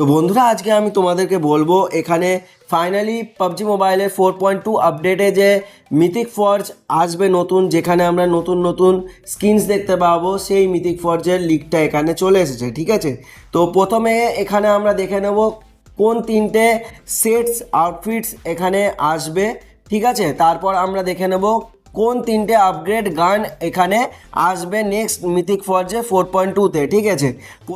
তো বন্ধুরা, আজকে আমি তোমাদেরকে বলব, এখানে ফাইনালি পাবজি মোবাইলের ফোর পয়েন্ট টু আপডেটে যে মিথিক ফর্জ আসবে নতুন, যেখানে আমরা নতুন নতুন স্কিনস দেখতে পাবো, সেই মিথিক ফর্জের লিকটা এখানে চলে এসেছে, ঠিক আছে? তো প্রথমে এখানে আমরা দেখে নেব কোন তিনটে সেটস আউটফিটস এখানে আসবে, ঠিক আছে? তারপর আমরা দেখে নেব কোন তিনটে আপগ্রেড গান এখানে আসবে নেক্সট মিথিক ফর্জে ফোর পয়েন্ট টুতে ঠিক আছে?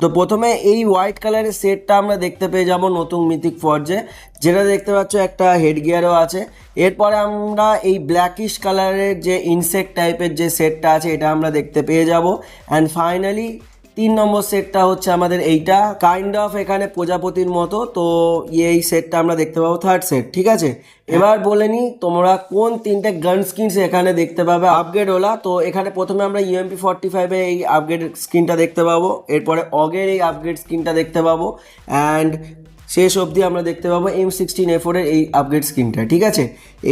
তো প্রথমে এই হোয়াইট কালারের সেটটা আমরা দেখতে পেয়ে যাব নতুন মিথিক ফর্জে যেটা দেখতে পাচ্ছ একটা হেড গিয়ারও আছে। এরপরে আমরা এই ব্ল্যাকিশ কালারের যে ইনসেক্ট টাইপের যে সেটটা আছে, এটা আমরা দেখতে পেয়ে যাব। অ্যান্ড ফাইনালি তিন নম্বর সেটটা হচ্ছে আমাদের এইটা। কাইন্ড অফ এখানে প্রজাপতির মতো, তো এই সেটটা আমরা দেখতে পাবো থার্ড সেট ঠিক আছে? এবার বলে নিই তোমরা কোন তিনটে গান স্কিনস এখানে দেখতে পাবে? আপগ্রেড ওলা, তো এখানে প্রথমে আমরা ইউএমপি ফর্টি ফাইভে এই আপগ্রেড স্কিনটা দেখতে পাবো, এরপরে অগের এই আপগ্রেড স্কিনটা দেখতে পাবো অ্যান্ড শেষ অবধি আমরা দেখতে পাবো এম সিক্সটিন এ ফোরের এই আপগ্রেড স্কিনটা ঠিক আছে?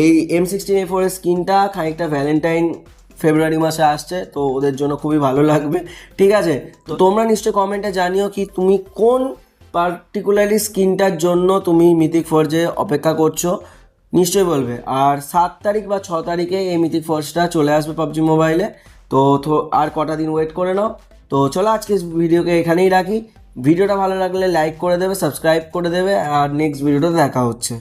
এই এম সিক্সটিন এ ফোরের স্কিনটা খানিকটা ভ্যালেন্টাইন ফেব্রুয়ারি মাসে আসছে, তো ওদের জন্য খুবই ভালো লাগবে। ঠিক আছে, তো তোমরা নিশ্চয়ই কমেন্টে জানিও কি তুমি কোন পার্টিকুলারলি স্কিনটার জন্য তুমি মিথিক ফর্জে অপেক্ষা করছ। নিশ্চয়ই বলবে। আর সাত তারিখ বা ছ তারিখে এই মিথিক ফর্জটা চলে আসবে পাবজি মোবাইলে তো আর কটা দিন ওয়েট করে নাও। তো চলো আজকে ভিডিওকে এখানেই রাখি। ভিডিওটা ভালো লাগলে লাইক করে দেবে সাবস্ক্রাইব করে দেবে, আর নেক্সট ভিডিওটা দেখা হচ্ছে।